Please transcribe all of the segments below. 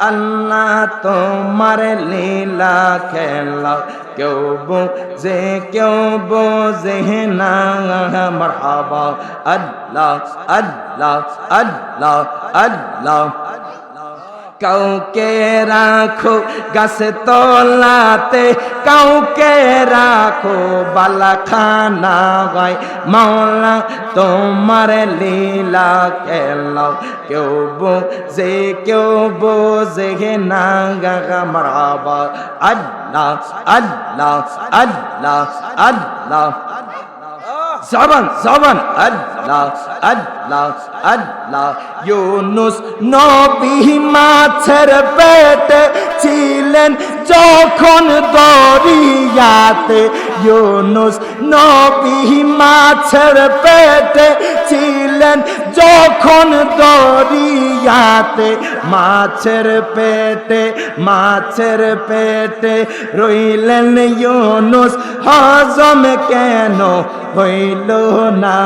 আল্লাহ তোমার লীলা খেলা। কেউ বোঝে কেউ বোঝে না। মারহাবা। আল্লাহ আল্লাহ আল্লাহ আল্লাহ। কাউকে রাখো গাছে তলাতে, কাউকে রাখো বালাখানা গায়। মাওলা, তোমার লীলা খেলাও কেউ বোঝে কেউ বোঝে না গা। মারাবা আল্লাহ আল্লাহ আল্লাহ আল্লাহ। জবান জবান, আল্লাহ আল্লাহ আল্লাহ। ইউনুস নবী মাছের পেটে ছিলেন যখন দরিয়াতে। ইউনুস নবী মাছের পেটে ছিলেন যখন দরিয়াতে, মাছের পেটে মাছের পেটে রইলেন ইউনুস, হজম কেন হইল না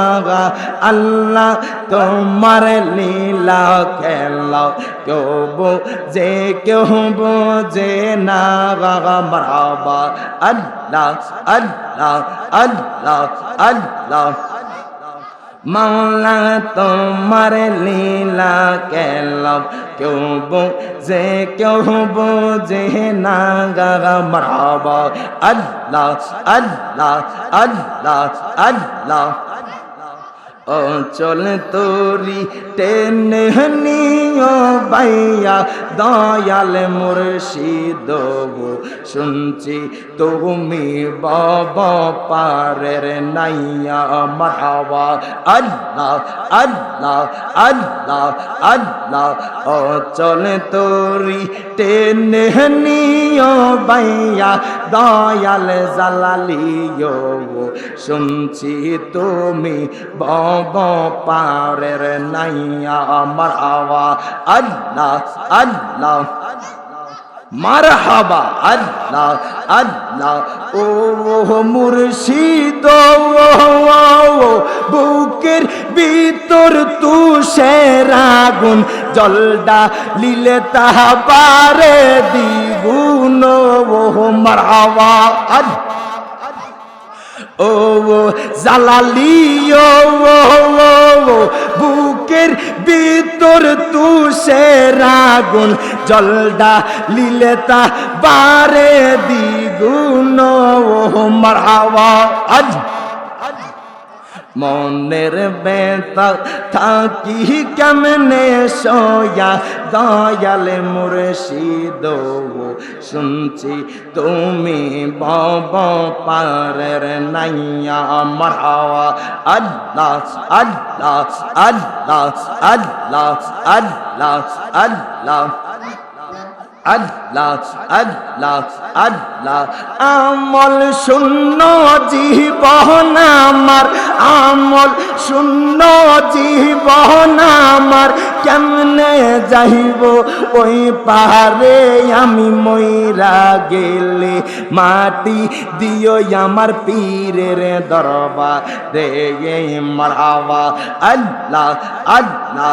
আল্লাহ তোমার লীলা খেলা কেউ বোঝে কেউ বোঝে না মারাবা আল্লাহ আল্লাহ আল্লাহ আল্লাহ। মাওলা, তোমার লীলা কেলাম কেউ বোঝে কেউ বোঝে না গা মারাবা আল্লাহ আল্লাহ আল্লাহ আল্লাহ। অচল তোরি টেনে নিও বাইয়া দয়াল মুর্শিদ শুনছি তুমি বাবা পারের নাইয়া, মারহাবা। আল্লাহ আল্লাহ আল্লাহ আল্লাহ অচল তোরি টেনে নিও বাইয়া দয়াল জালালিও, শুনছি তুমি বাবা পারের নাইয়া আমার আওয়া আল্লাহ আল্লাহ, মারহাবা, আল্লাহ আল্লাহ ও মুর্শিদ বুকের ভিতর তুষের আগুন জলডা লিলে তাহা পারে দ্বিগুণ, ও আল্লাহ ও ও বুকের ভিতর তুষের আগুন, জলডা লিলে তা বারে দ্বিগুণ, ও মারাওয়া আজ। মনের বেতা থাকি কেমনে সোয়া? দয়াল মুর্শিদ শুনছি তুমি বব পারের নাইয়া মারহাওয়া। আল্লাহ আল্লাহ আল্লাহ আল্লাহ আল্লাহ আল্লাহ। আমল শূন্য জীবন আমার আমল শূন্য জীবন আমার। কেমনে যাইব? ওই পাহাড়ে আমি ময়রা গেলে মাটি দিও আমার পীরের দরবা রে মারাবা, আল্লাহ আল্লাহ,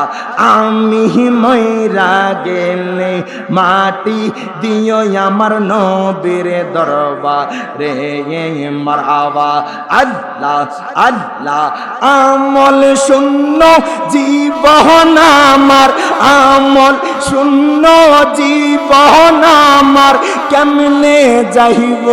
আমি ময়রা গেলে মাটি দিও আমার নবীর দরবা রে মারাবা, আল্লাহ আল্লাহ, আমল শূন্য জীবন আমার আমল শূন্য জীবন আমার। কেমনে যাইব?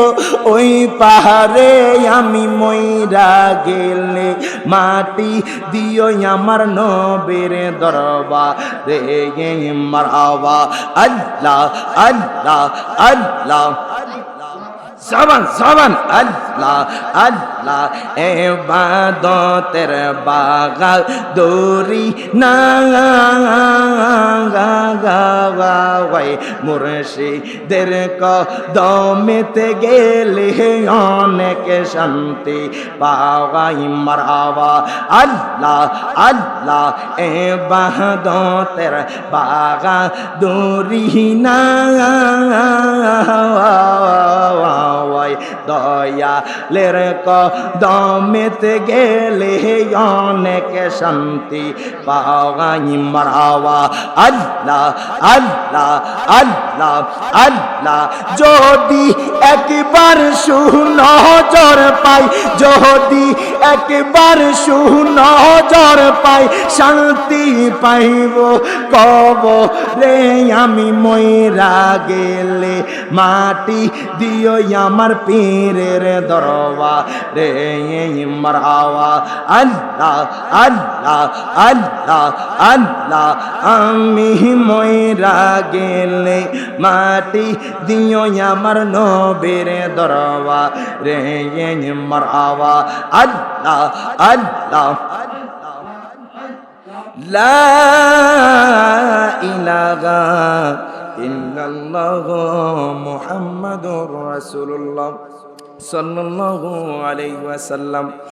ওই পাহাড়ে আমি ময়রা গেলে মাটি দিও আমার নবের দরবা রে মারাবা আল্লাহ আল্লাহ আল্লাহ। জবান জবান আল্লাহ আল্লাহ এবাদতের বাগা দৌরি না। গাওয়াই মুর্শিদের কদমেতে গেলে অনেক শান্তি পাওয়াই মারাবা আল্লাহ আল্লাহ এবাদতের বাগা দৌরি না। দয়ালের দমেতে গেলে অনেক শান্তি পাওয়াই মারাওয়া। আল্লাহ আল্লাহ আল্লাহ আল্লাহ যদি একবার সুনজর পাই, যদি একবার সুনজর পাই, শান্তি পাইব কব রে আমি ময়রা গেলে মাটি দিও আমার পীরের দরবা রে মারাওয়া, আল্লাহ আল্লাহ আল্লাহ আল্লাহ। আমি ময়রা গেলে মাটি দিও আমার নবীর দরবা রে মারাওয়া আল্লাহ আল্লাহ লা ইলাহা মুহাম্মাদুর রাসূলুল্লাহ। সাল্লাল্লাহু আলাইহি ওয়াসাল্লাম।